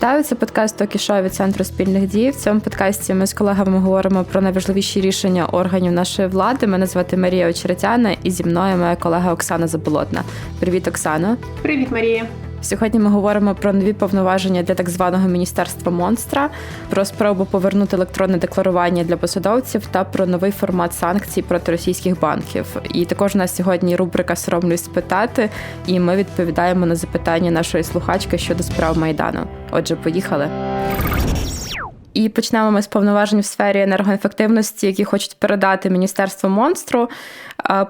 Вітаю, це подкаст Токішо від центру спільних дій. В цьому подкасті ми з колегами говоримо про найважливіші рішення органів нашої влади. Мене звати Марія Очеретяна, і зі мною моя колега Оксана Заболотна. Привіт, Оксано. Привіт, Марія. Сьогодні ми говоримо про нові повноваження для так званого міністерства монстра, про спробу повернути електронне декларування для посадовців та про новий формат санкцій проти російських банків. І також у нас сьогодні рубрика Соромлюсь спитати, і ми відповідаємо на запитання нашої слухачки щодо справ майдану. Отже, поїхали. І почнемо ми з повноважень в сфері енергоефективності, які хочуть передати міністерство монстру.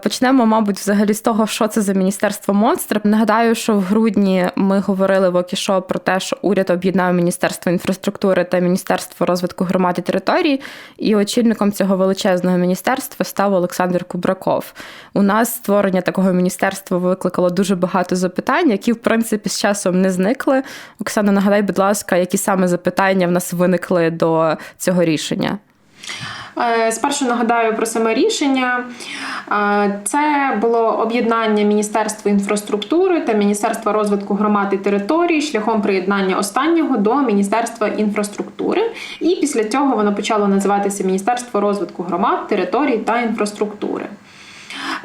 Почнемо, мабуть, взагалі з того, що це за міністерство монстр. Нагадаю, що в грудні ми говорили в Окішо про те, що уряд об'єднав міністерство інфраструктури та міністерство розвитку громад і територій, і очільником цього величезного міністерства став Олександр Кубраков. У нас створення такого міністерства викликало дуже багато запитань, які в принципі з часом не зникли. Оксана, нагадай, будь ласка, які саме запитання в нас виникли до цього рішення? Е, спершу нагадаю про саме рішення. Е, це було об'єднання Міністерства інфраструктури та Міністерства розвитку громад і територій шляхом приєднання останнього до Міністерства інфраструктури. І після цього воно почало називатися Міністерство розвитку громад, територій та інфраструктури.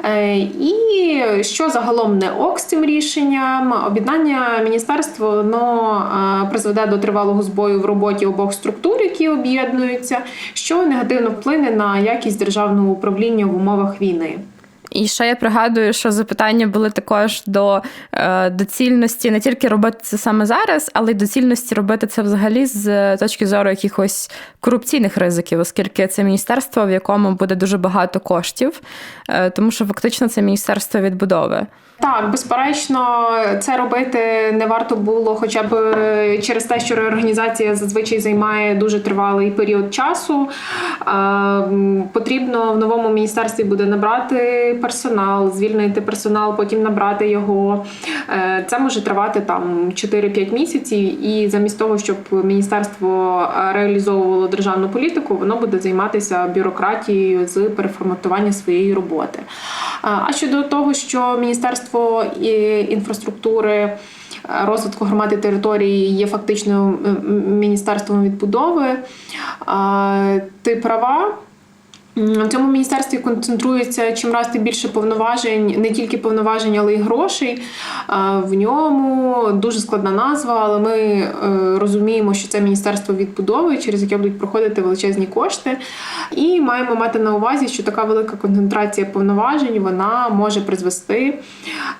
Е, і що загалом не ок з цим рішенням, об'єднання міністерства воно е, призведе до тривалого збою в роботі обох структур, які об'єднуються, що негативно вплине на якість державного управління в умовах війни. І ще я пригадую, що запитання були також до е, доцільності не тільки робити це саме зараз, але й доцільності робити це взагалі з точки зору якихось корупційних ризиків, оскільки це міністерство, в якому буде дуже багато коштів, е, тому що фактично це міністерство відбудови. Так, безперечно, це робити не варто було, хоча б е, через те, що реорганізація зазвичай займає дуже тривалий період часу. Потрібно в новому міністерстві буде набрати персонал, звільнити персонал, потім набрати його. Е, це може тривати там 4-5 місяців, і замість того, щоб міністерство реалізовувало державну політику, воно буде займатися бюрократією з переформатування своєї роботи. А щодо того, що міністерство інфраструктури. Розвитку громади території є фактично міністерством відбудови. Ти права, в цьому міністерстві концентрується чимраз більше повноважень, не тільки повноважень, але й грошей. В ньому дуже складна назва, але ми е, розуміємо, що це міністерство відбудови, через яке будуть проходити величезні кошти. І маємо мати на увазі, що така велика концентрація повноважень вона може призвести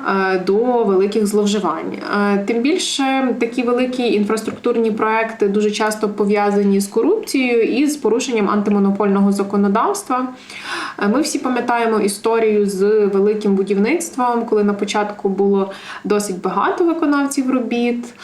е, до великих зловживань. Е, тим більше такі великі інфраструктурні проекти дуже часто пов'язані з корупцією і з порушенням антимонопольного законодавства будівництва. Е, ми всі пам'ятаємо історію з великим будівництвом, коли на початку було досить багато виконавців робіт,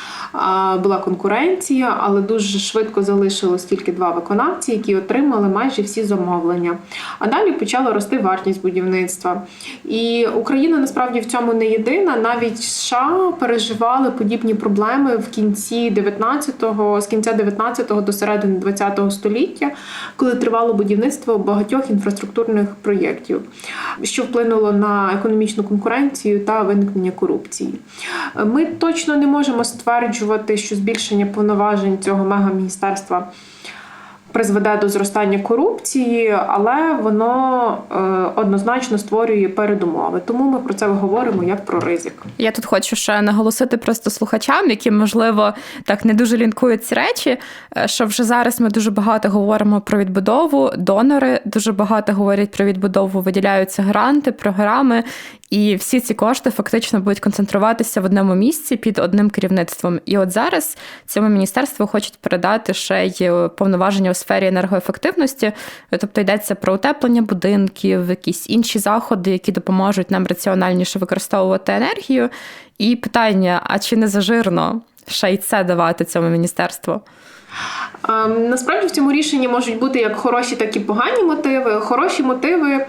була конкуренція, але дуже швидко залишилось тільки два виконавці, які отримали майже всі замовлення. А далі почала рости вартість будівництва. І Україна насправді в цьому не єдина. Навіть США переживали подібні проблеми в кінці 19-го, з кінця 19-го до середини 20-го століття, коли тривало будівництво багатьох багатьох інфраструктурних проєктів, що вплинуло на економічну конкуренцію та виникнення корупції. Ми точно не можемо стверджувати, що збільшення повноважень цього мегаміністерства призведе до зростання корупції, але воно е, однозначно створює передумови. Тому ми про це говоримо як про ризик. Я тут хочу ще наголосити просто слухачам, які можливо так не дуже лінкують ці речі. Е, що вже зараз ми дуже багато говоримо про відбудову, донори дуже багато говорять про відбудову, виділяються гранти, програми. І всі ці кошти фактично будуть концентруватися в одному місці під одним керівництвом. І от зараз цьому міністерству хочуть передати ще й повноваження у сфері енергоефективності, тобто йдеться про утеплення будинків, якісь інші заходи, які допоможуть нам раціональніше використовувати енергію. І питання: а чи не зажирно ще й це давати цьому міністерству? Ем, насправді в цьому рішенні можуть бути як хороші, так і погані мотиви. Хороші мотиви,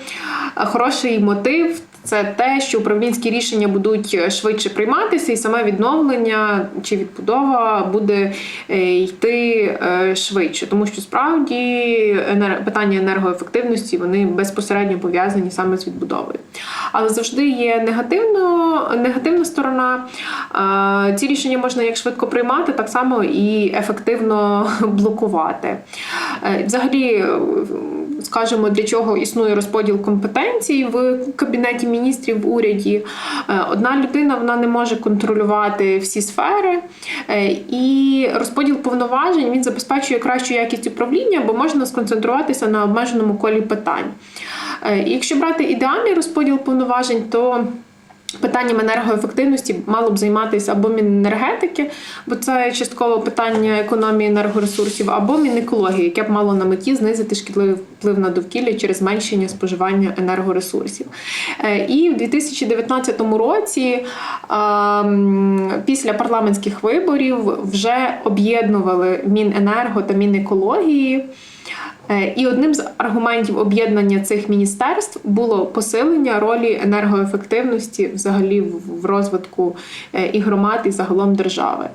хороший мотив це те, що управлінські рішення будуть швидше прийматися, і саме відновлення чи відбудова буде е, йти е, швидше, тому що справді питання енергоефективності вони безпосередньо пов'язані саме з відбудовою. Але завжди є негативно, негативна сторона. Е, Ці рішення можна як швидко приймати, так само і ефективно блокувати. Е, Взагалі, скажімо, для чого існує розподіл компетенцій в кабінеті міністрів в уряді. Е, Одна людина вона не може контролювати всі сфери, е, і розподіл повноважень він забезпечує кращу якість управління, бо можна сконцентруватися на обмеженому колі питань. Е, якщо брати ідеальний розподіл повноважень, то Питанням енергоефективності мало б займатися або Міненергетики, бо це частково питання економії енергоресурсів, або Мінекології, яке б мало на меті знизити шкідливий вплив на довкілля через зменшення споживання енергоресурсів. Е, І в 2019 році, ем, після парламентських виборів, вже об'єднували Міненерго та Мінекології. Е, І одним з аргументів об'єднання цих міністерств було посилення ролі енергоефективності взагалі в розвитку е, і громад, і загалом держави.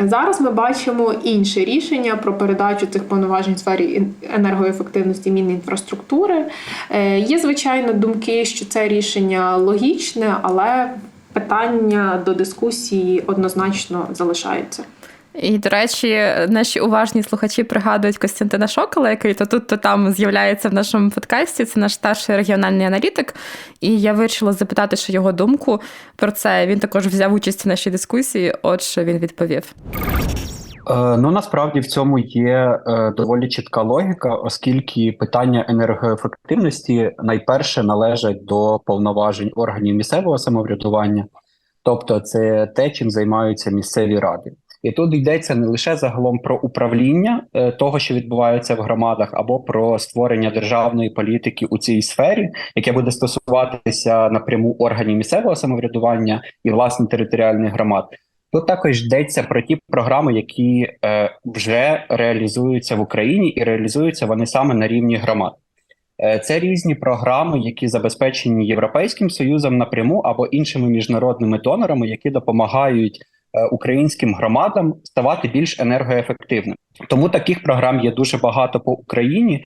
Зараз ми бачимо інше рішення про передачу цих повноважень в сфері енергоефективності Мінінфраструктури. Е, Є, звичайно, думки, що це рішення логічне, але питання до дискусії однозначно залишаються. І, до речі, наші уважні слухачі пригадують Костянтина Шокола, який то тут, то там з'являється в нашому подкасті. Це наш старший регіональний аналітик. І я вирішила запитати, що його думку про це. Він також взяв участь в нашій дискусії. От що він відповів. Е, Ну насправді в цьому є е, доволі чітка логіка, оскільки питання енергоефективності найперше належать до повноважень органів місцевого самоврядування, тобто це те, чим займаються місцеві ради. І тут йдеться не лише загалом про управління е, того, що відбувається в громадах, або про створення державної політики у цій сфері, яке буде стосуватися напряму органів місцевого самоврядування і власне територіальних громад. Тут також йдеться про ті програми, які е, вже реалізуються в Україні, і реалізуються вони саме на рівні громад. Е, це різні програми, які забезпечені Європейським Союзом напряму або іншими міжнародними донорами, які допомагають українським громадам ставати більш енергоефективними. Тому таких програм є дуже багато по Україні.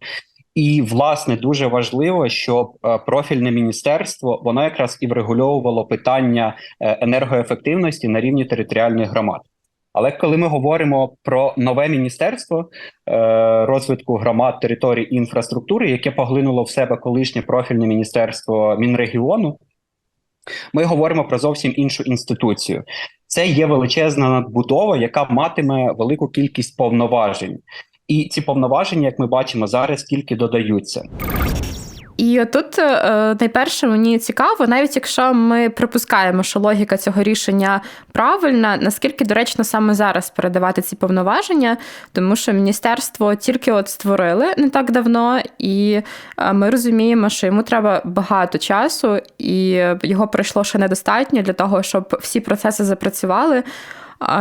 І власне дуже важливо, щоб е, профільне міністерство воно якраз і врегульовувало питання е, енергоефективності на рівні територіальних громад. Але коли ми говоримо про нове міністерство е, розвитку громад, територій і інфраструктури, яке поглинуло в себе колишнє профільне міністерство Мінрегіону, ми говоримо про зовсім іншу інституцію. Це є величезна надбудова, яка матиме велику кількість повноважень. І ці повноваження, як ми бачимо, зараз тільки додаються. І отут е, найперше мені цікаво, навіть якщо ми припускаємо, що логіка цього рішення правильна, наскільки доречно саме зараз передавати ці повноваження, тому що міністерство тільки от створили не так давно, і е, ми розуміємо, що йому треба багато часу, і його пройшло ще недостатньо для того, щоб всі процеси запрацювали.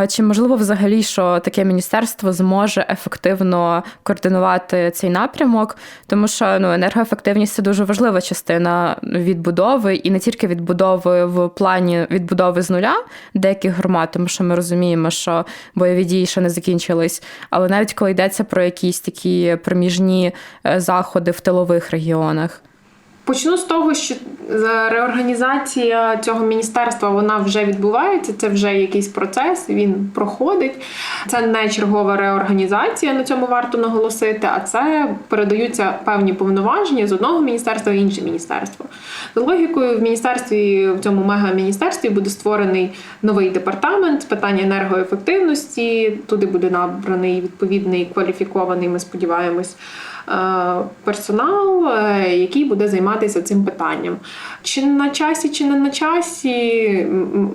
Чи можливо взагалі, що таке міністерство зможе ефективно координувати цей напрямок? Тому що ну енергоефективність це дуже важлива частина відбудови, і не тільки відбудови в плані відбудови з нуля деяких громад, тому що ми розуміємо, що бойові дії ще не закінчились. Але навіть коли йдеться про якісь такі проміжні е, заходи в тилових регіонах. Почну з того, що реорганізація цього міністерства вона вже відбувається. Це вже якийсь процес, він проходить. Це не чергова реорганізація, на цьому варто наголосити, а це передаються певні повноваження з одного міністерства в інше міністерство. За логікою, в міністерстві в цьому мегаміністерстві буде створений новий департамент з питань енергоефективності. Туди буде набраний відповідний кваліфікований, ми сподіваємось. Е, Персонал, е, який буде займатися цим питанням. Чи на часі, чи не на часі,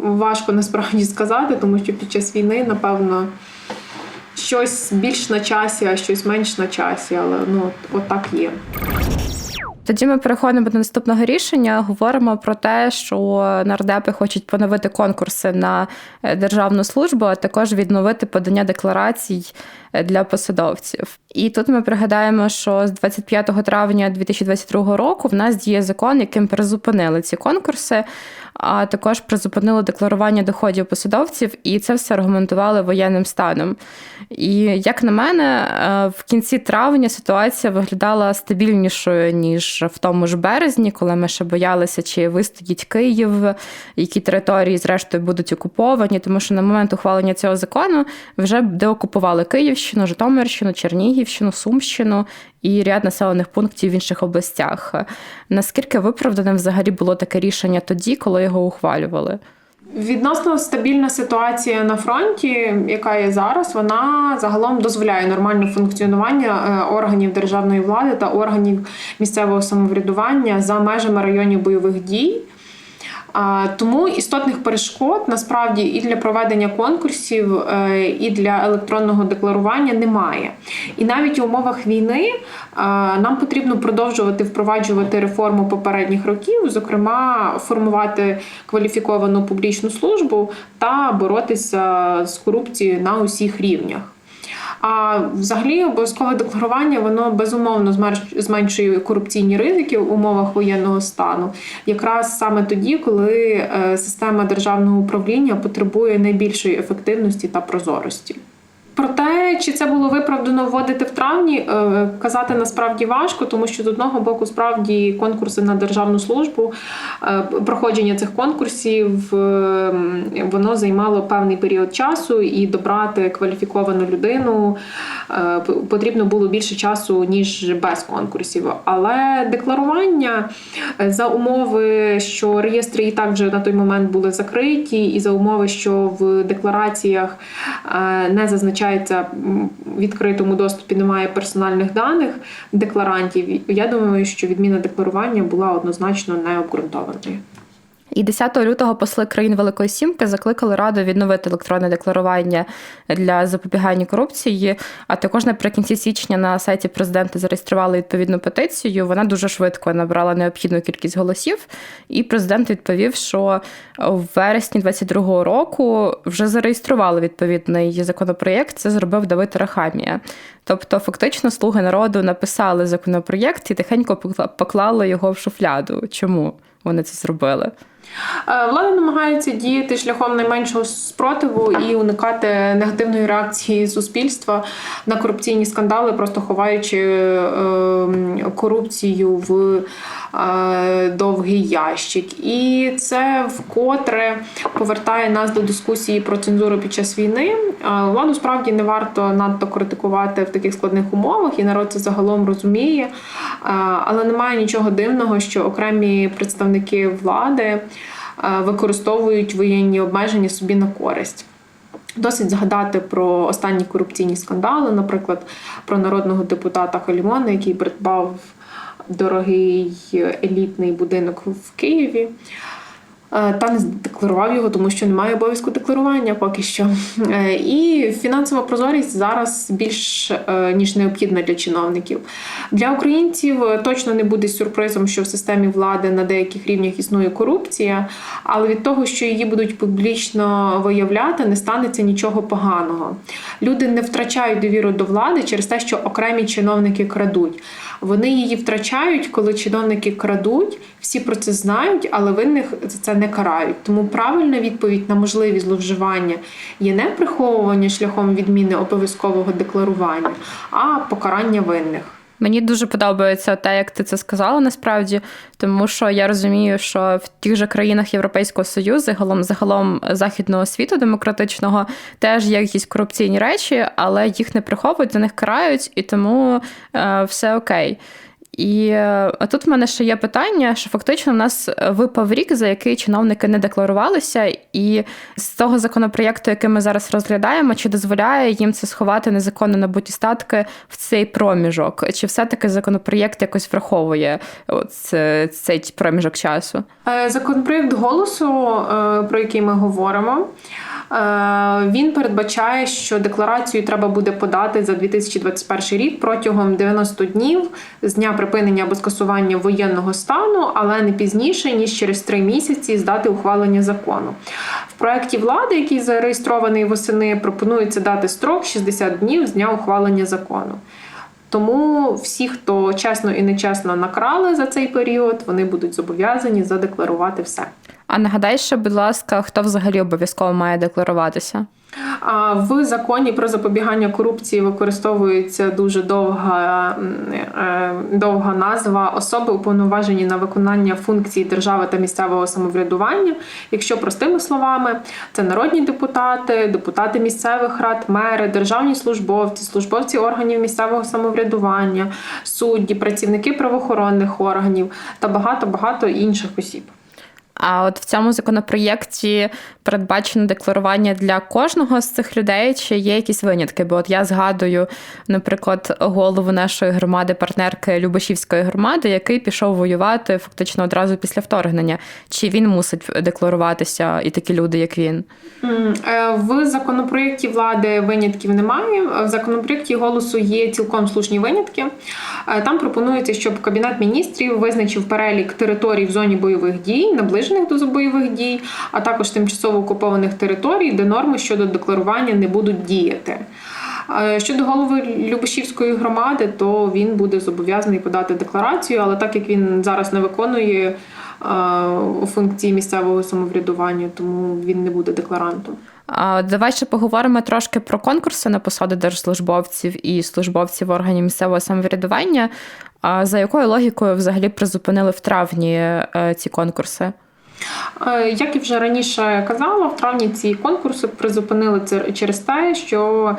важко насправді сказати, тому що під час війни, напевно, щось більш на часі, а щось менш на часі, але ну, от є. Тоді ми переходимо до наступного рішення. Говоримо про те, що нардепи хочуть поновити конкурси на е, державну службу, а також відновити подання декларацій для посадовців. І тут ми пригадаємо, що з 25 травня 2022 року в нас діє закон, яким призупинили ці конкурси, а також призупинили декларування доходів посадовців, і це все аргументували воєнним станом. І як на мене, е, в кінці травня ситуація виглядала стабільнішою ніж в тому ж березні, коли ми ще боялися, чи вистоїть Київ, які території, зрештою, будуть окуповані, тому що на момент ухвалення цього закону вже деокупували Київщину, Житомирщину, Чернігівщину, Сумщину і ряд населених пунктів в інших областях. Наскільки виправданим взагалі було таке рішення тоді, коли його ухвалювали? Відносно стабільна ситуація на фронті, яка є зараз, вона загалом дозволяє нормальне функціонування е, органів державної влади та органів місцевого самоврядування за межами районів бойових дій. Тому істотних перешкод насправді і для проведення конкурсів, е, і для електронного декларування немає. І навіть у умовах війни е, нам потрібно продовжувати впроваджувати реформу попередніх років, зокрема формувати кваліфіковану публічну службу та боротися з корупцією на усіх рівнях. А взагалі обов'язкове декларування воно безумовно зменш- зменшує корупційні ризики в умовах воєнного стану, якраз саме тоді, коли е, система державного управління потребує найбільшої ефективності та прозорості. Про те, чи це було виправдано вводити в травні, е, казати насправді важко, тому що з одного боку, справді конкурси на державну службу, е, проходження цих конкурсів е, воно займало певний період часу, і добрати кваліфіковану людину потрібно було більше часу ніж без конкурсів. Але декларування за умови, що реєстри і так вже на той момент були закриті, і за умови, що в деклараціях не зазначається м, в відкритому доступі, немає персональних даних декларантів. Я думаю, що відміна декларування була однозначно необґрунтованою. І 10 лютого посли країн Великої Сімки закликали Раду відновити електронне декларування для запобігання корупції. А також наприкінці січня на сайті президента зареєстрували відповідну петицію. Вона дуже швидко набрала необхідну кількість голосів. І президент відповів, що в вересні 22-го року вже зареєстрували відповідний законопроєкт. Це зробив Давид Рахамія. Тобто, фактично, слуги народу написали законопроєкт і тихенько покла- поклали його в шуфляду. Чому вони це зробили? Е, Влада намагається діяти шляхом найменшого спротиву і уникати негативної реакції суспільства на корупційні скандали, просто ховаючи е, корупцію в довгий ящик. І це вкотре повертає нас до дискусії про цензуру під час війни. Е, Владу справді не варто надто критикувати в таких складних умовах, і народ це загалом розуміє. Е, Але немає нічого дивного, що окремі представники влади е, використовують воєнні обмеження собі на користь. Досить згадати про останні корупційні скандали, наприклад, про народного депутата Халімона, який придбав дорогий елітний будинок в Києві. Е, Та не декларував його, тому що немає обов'язку декларування поки що. Е, І фінансова прозорість зараз більш е, ніж необхідна для чиновників. Для українців точно не буде сюрпризом, що в системі влади на деяких рівнях існує корупція, але від того, що її будуть публічно виявляти, не станеться нічого поганого. Люди не втрачають довіру до влади через те, що окремі чиновники крадуть. Вони її втрачають, коли чиновники крадуть, всі про це знають, але винних за це не карають. Тому правильна відповідь на можливі зловживання є не приховування шляхом відміни обов'язкового декларування, а покарання винних. Мені дуже подобається те, як ти це сказала насправді, тому що я розумію, що в тих же країнах Європейського Союзу, загалом загалом західного світу демократичного, теж є якісь корупційні речі, але їх не приховують, за них карають, і тому е, все окей. І е, тут в мене ще є питання, що фактично в нас випав рік, за який чиновники не декларувалися, і з того законопроєкту, який ми зараз розглядаємо, чи дозволяє їм це сховати незаконно набуті статки в цей проміжок? Чи все-таки законопроєкт якось враховує от цей проміжок часу? Е, Законопроєкт голосу, е, про який ми говоримо, е, він передбачає, що декларацію треба буде подати за 2021 рік протягом 90 днів з дня припинення або скасування воєнного стану, але не пізніше ніж через три місяці з дати ухвалення закону. В проєкті влади, який зареєстрований восени, пропонується дати строк 60 днів з дня ухвалення закону. Тому всі, хто чесно і нечесно накрали за цей період, вони будуть зобов'язані задекларувати все. А нагадай ще, будь ласка, хто взагалі обов'язково має декларуватися? В законі про запобігання корупції використовується дуже довга, е, довга назва особи, уповноважені на виконання функцій держави та місцевого самоврядування. Якщо простими словами, це народні депутати, депутати місцевих рад, мери, державні службовці, службовці органів місцевого самоврядування, судді, працівники правоохоронних органів та багато багато інших осіб. А от в цьому законопроєкті передбачено декларування для кожного з цих людей, чи є якісь винятки? Бо от я згадую, наприклад, голову нашої громади, партнерки Любашівської громади, який пішов воювати фактично одразу після вторгнення. Чи він мусить декларуватися і такі люди, як він? Е, В законопроєкті влади винятків немає. В законопроєкті голосу є цілком слушні винятки. Е, Там пропонується, щоб Кабінет міністрів визначив перелік територій в зоні бойових дій, наближених до бойових дій, а також тимчасово окупованих територій, де норми щодо декларування не будуть діяти. Е, Щодо голови Любашівської громади, то він буде зобов'язаний подати декларацію, але так як він зараз не виконує е, функції місцевого самоврядування, тому він не буде декларантом. Давай ще поговоримо трошки про конкурси на посади держслужбовців і службовців органів місцевого самоврядування. За якою логікою взагалі призупинили в травні е, ці конкурси? Е, Як і вже раніше казала, в травні ці конкурси призупинили через те, що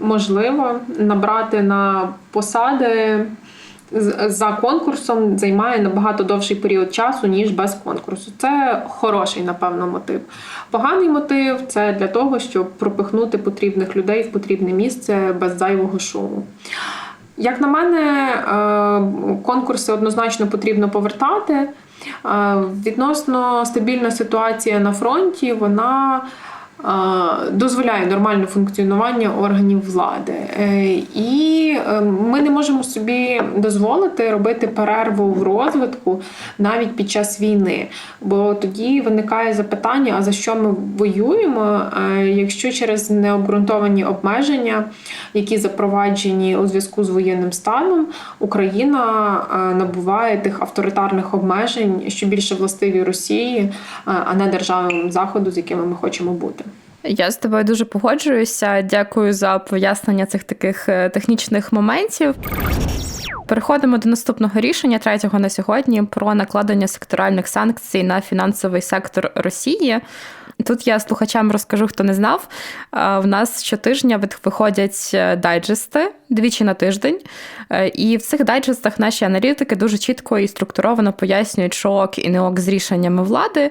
можливо набрати на посади за конкурсом займає набагато довший період часу, ніж без конкурсу. Це хороший, напевно, мотив. Поганий мотив це для того, щоб пропихнути потрібних людей в потрібне місце без зайвого шуму. Як на мене, е, конкурси однозначно потрібно повертати. Е, Відносно стабільна ситуація на фронті, вона дозволяє нормальне функціонування органів влади. Е, І е, ми не можемо собі дозволити робити перерву в розвитку навіть під час війни. Бо тоді виникає запитання: а за що ми воюємо, е, якщо через необґрунтовані обмеження, які запроваджені у зв'язку з воєнним станом, Україна е, набуває тих авторитарних обмежень, що більше властиві Росії, е, а не державам заходу, з якими ми хочемо бути. Я з тобою дуже погоджуюся. Дякую за пояснення цих таких е, технічних моментів. Переходимо до наступного рішення третього на сьогодні про накладення секторальних санкцій на фінансовий сектор Росії. Тут я слухачам розкажу, хто не знав. Е, В нас щотижня виходять е, дайджести двічі на тиждень. І в цих дайджестах наші аналітики дуже чітко і структуровано пояснюють, що ок і не ок з рішеннями влади.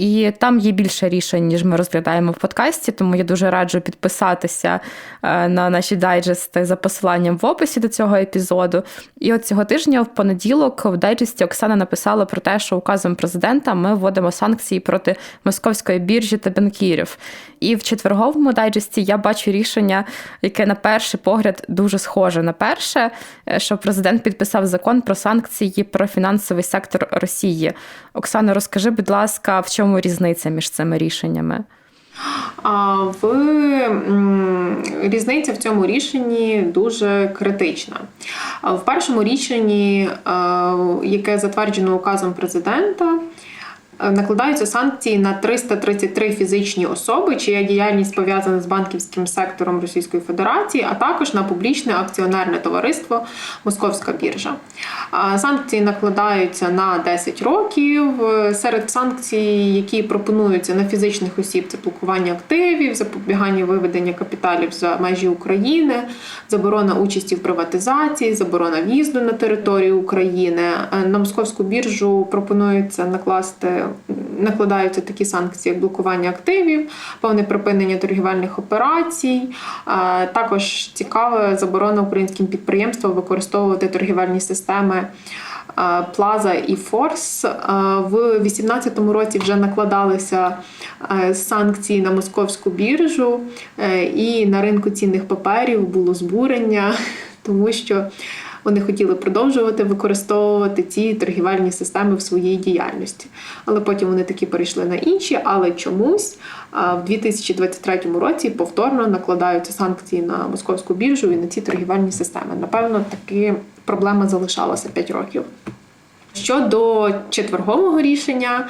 І там є більше рішень, ніж ми розглядаємо в подкасті, тому я дуже раджу підписатися е, на наші дайджести за посиланням в описі до цього епізоду. І от цього тижня, в понеділок, в дайджесті Оксана написала про те, що указом президента ми вводимо санкції проти московської біржі та банкірів. І в четверговому дайджесті я бачу рішення, яке на перший погляд дуже схоже на перше, е, що президент підписав закон про санкції про фінансовий сектор Росії. Оксано, розкажи, будь ласка, в чому різниця між цими рішеннями? А в різниця в цьому рішенні дуже критична. В першому рішенні, яке затверджено указом президента, накладаються санкції на 333 фізичні особи, чия діяльність пов'язана з банківським сектором Російської Федерації, а також на публічне акціонерне товариство Московська біржа. Санкції накладаються на 10 років. Е, Серед санкцій, які пропонуються на фізичних осіб, це блокування активів, запобігання виведення капіталів за межі України, заборона участі в приватизації, заборона в'їзду на територію України. Е, На московську біржу пропонується накласти накладаються такі санкції, як блокування активів, повне припинення торгівельних операцій. Також цікаве заборона українським підприємствам використовувати торгівельні системи. Плаза і Форс в 2018 році вже накладалися санкції на московську біржу, е, і на ринку цінних паперів було збурення, тому що вони хотіли продовжувати використовувати ці торгівельні системи в своїй діяльності. Але потім вони таки перейшли на інші, але чомусь в 2023 році повторно накладаються санкції на московську біржу і на ці торгівельні системи. Напевно, таки проблема залишалася 5 років. Щодо четвергового рішення,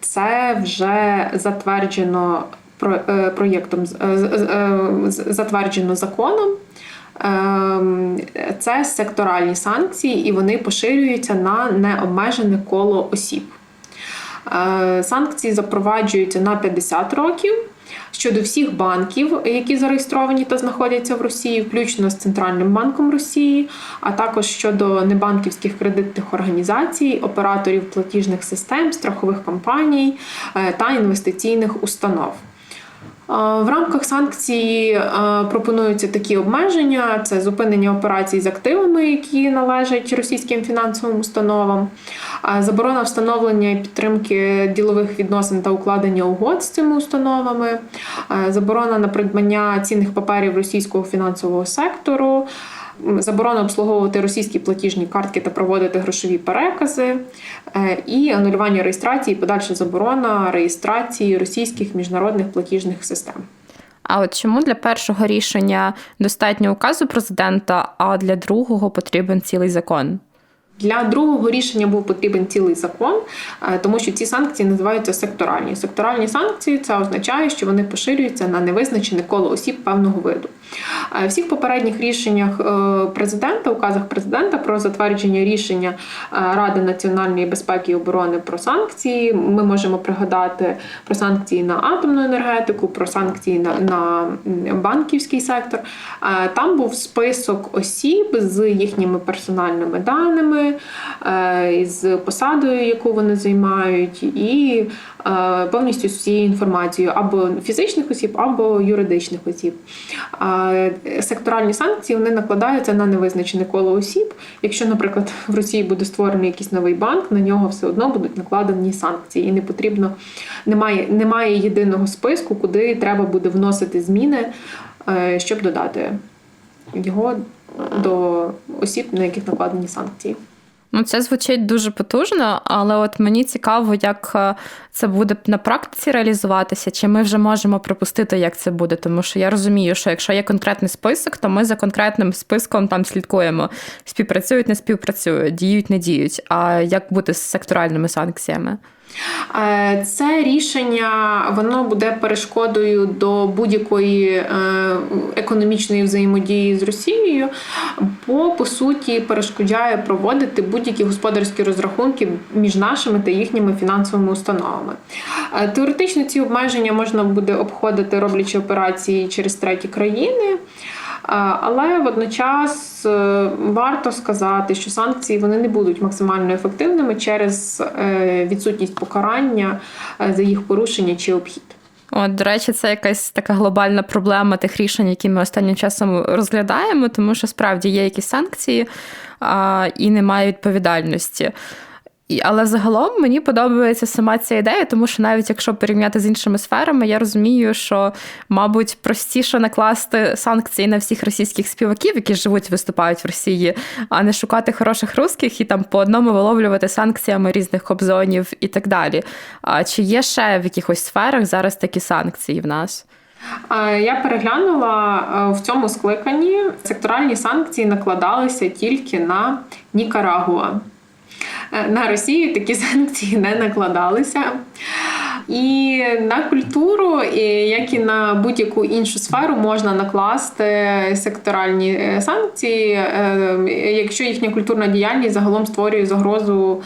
це вже затверджено е, проєктом е, е, затверджено законом. Ем, Це секторальні санкції, і вони поширюються на необмежене коло осіб. Е, Санкції запроваджуються на 50 років щодо всіх банків, які зареєстровані та знаходяться в Росії, включно з Центральним банком Росії, а також щодо небанківських кредитних організацій, операторів платіжних систем, страхових компаній е, та інвестиційних установ. Е, В рамках санкцій е, пропонуються такі обмеження: це зупинення операцій з активами, які належать російським фінансовим установам, е, заборона встановлення і підтримки ділових відносин та укладення угод з цими установами, заборона на придбання цінних паперів російського фінансового сектору. Заборона обслуговувати російські платіжні картки та проводити грошові перекази, е, і анулювання реєстрації, подальша заборона реєстрації російських міжнародних платіжних систем. А от чому для першого рішення достатньо указу президента, а для другого потрібен цілий закон? Для другого рішення був потрібен цілий закон, е, тому що ці санкції називаються секторальні. Секторальні санкції це означає, що вони поширюються на невизначене коло осіб певного виду. Е, В всіх попередніх рішеннях е, президента, указах президента про затвердження рішення е, Ради національної безпеки і оборони про санкції. Ми можемо пригадати про санкції на атомну енергетику, про санкції на, на банківський сектор. Е, Там був список осіб з їхніми персональними даними, е, з посадою, яку вони займають, і е, повністю з всією інформацією або фізичних осіб, або юридичних осіб. А секторальні санкції вони накладаються на невизначене коло осіб. Якщо, наприклад, в Росії буде створений якийсь новий банк, на нього все одно будуть накладені санкції, і не потрібно, немає, немає єдиного списку, куди треба буде вносити зміни, е, щоб додати його до осіб, на яких накладені санкції. Ну, це звучить дуже потужно, але от мені цікаво, як е, це буде на практиці реалізуватися, чи ми вже можемо припустити, як це буде. Тому що я розумію, що якщо є конкретний список, то ми за конкретним списком там слідкуємо. Співпрацюють, не співпрацюють, діють, не діють. А як бути з секторальними санкціями? Е, Це рішення воно буде перешкодою до будь-якої е, економічної взаємодії з Росією, бо по суті перешкоджає проводити будь-які господарські розрахунки між нашими та їхніми фінансовими установами. Е, Теоретично ці обмеження можна буде обходити, роблячи операції через треті країни. Е, Але водночас е, варто сказати, що санкції вони не будуть максимально ефективними через відсутність покарання за їх порушення чи обхід. От, до речі, це якась така глобальна проблема тих рішень, які ми останнім часом розглядаємо, тому що справді є якісь санкції а, і немає відповідальності. І, але загалом мені подобається сама ця ідея, тому що навіть якщо порівняти з іншими сферами, я розумію, що, мабуть, простіше накласти санкції на всіх російських співаків, які живуть, виступають в Росії, а не шукати хороших русських і там по одному виловлювати санкціями різних кобзонів і так далі. А чи є ще в якихось сферах зараз такі санкції в нас? Я переглянула е, в цьому скликанні секторальні санкції накладалися тільки на Нікарагуа. Е, На Росію такі санкції не накладалися. І на культуру, як і на будь-яку іншу сферу, можна накласти секторальні е, санкції, е, якщо їхня культурна діяльність загалом створює загрозу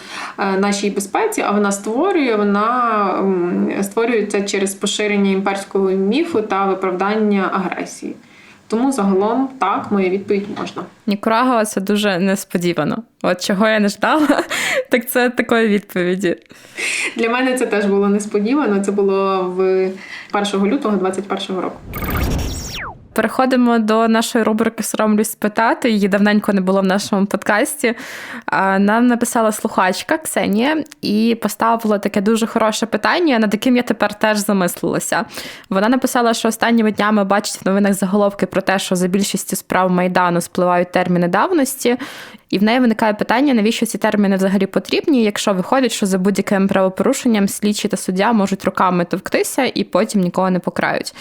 нашій безпеці, а вона створює, вона створюється через поширення імперського міфу та виправдання агресії. Тому загалом так, моя відповідь можна. Нікурагова це дуже несподівано. От чого я не ждала, так це такої відповіді. Для мене це теж було несподівано. Це було в 1 лютого 2021 року. Переходимо до нашої рубрики Соромлюсь спитати. Її давненько не було в нашому подкасті. Нам написала слухачка Ксенія і поставила таке дуже хороше питання, над яким я тепер теж замислилася. Вона написала, що останніми днями бачить в новинах заголовки про те, що за більшістю справ Майдану спливають терміни давності. І в неї виникає питання, навіщо ці терміни взагалі потрібні, якщо виходить, що за будь-яким правопорушенням слідчі та суддя можуть руками товктися і потім нікого не покрають.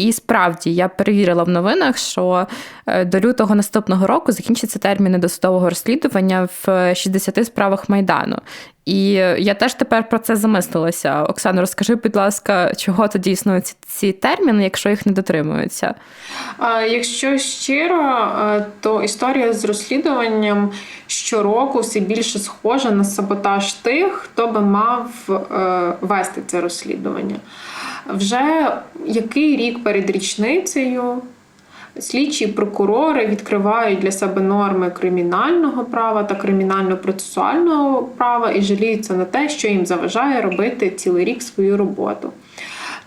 І справді я перевірила в новинах, що е, до лютого наступного року закінчаться терміни досудового розслідування в 60 справах майдану. І я теж тепер про це замислилася. Оксано, розкажи, будь ласка, чого тоді існують ці, терміни, якщо їх не дотримуються? Якщо щиро, е, то історія з розслідуванням щороку все більше схожа на саботаж тих, хто би мав е, вести це розслідування. Вже який рік перед річницею слідчі прокурори відкривають для себе норми кримінального права та кримінально-процесуального права і жаліються на те, що їм заважає робити цілий рік свою роботу.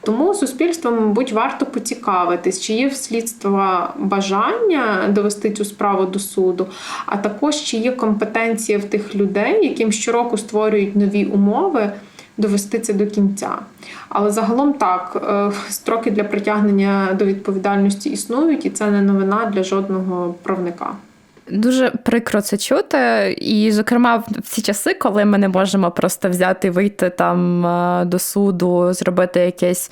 Тому суспільству, мабуть, варто поцікавитись, чи є в слідства бажання довести цю справу до суду, а також чи є компетенція в тих людей, яким щороку створюють нові умови. Довести це до кінця. Але загалом так, е, строки для притягнення до відповідальності існують, і це не новина для жодного правника. Дуже прикро це чути, і, зокрема, в ці часи, коли ми не можемо просто взяти, вийти там е, до суду, зробити якесь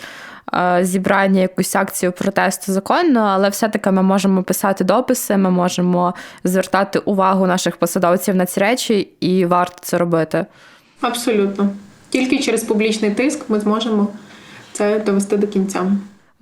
е, зібрання, якусь акцію протесту законно, але все-таки ми можемо писати дописи, ми можемо звертати увагу наших посадовців на ці речі, і варто це робити. Абсолютно. Тільки через публічний тиск ми зможемо це довести до кінця.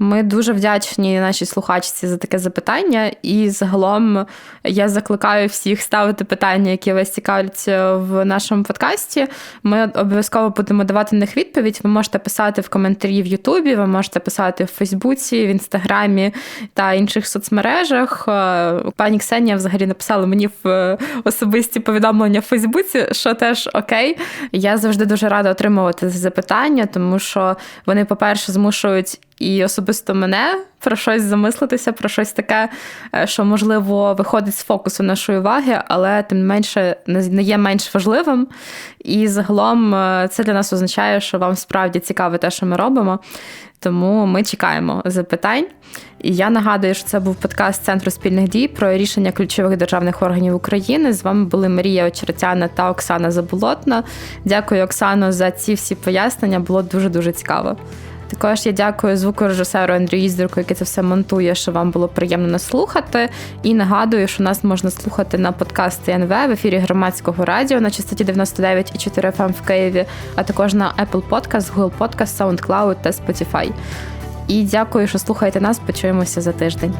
Ми дуже вдячні нашій слухачці за таке запитання. І загалом я закликаю всіх ставити питання, які вас цікавляться в нашому подкасті. Ми обов'язково будемо давати на них відповідь. Ви можете писати в коментарі в Ютубі, ви можете писати в Фейсбуці, в Інстаграмі та інших соцмережах. Е, Пані Ксенія взагалі написала мені в особисті повідомлення в Фейсбуці, що теж окей. Я завжди дуже рада отримувати запитання, тому що вони, по-перше, змушують і особисто мене про щось замислитися, про щось таке, е, що можливо виходить з фокусу нашої уваги, але тим не менше не є менш важливим. І загалом е, це для нас означає, що вам справді цікаве те, що ми робимо. Тому ми чекаємо запитань. І я нагадую, що це був подкаст Центру спільних дій про рішення ключових державних органів України. З вами були Марія Очеретяна та Оксана Заболотна. Дякую, Оксано, за ці всі пояснення. Було дуже дуже цікаво. Також я дякую звукорежисеру Андрію Іздерку, який це все монтує, що вам було приємно нас слухати. І нагадую, що нас можна слухати на подкасті НВ в ефірі громадського радіо на частоті 99,4 FM в Києві, а також на Apple Podcast, Google Podcast, SoundCloud та Spotify. І дякую, що слухаєте нас. Почуємося за тиждень.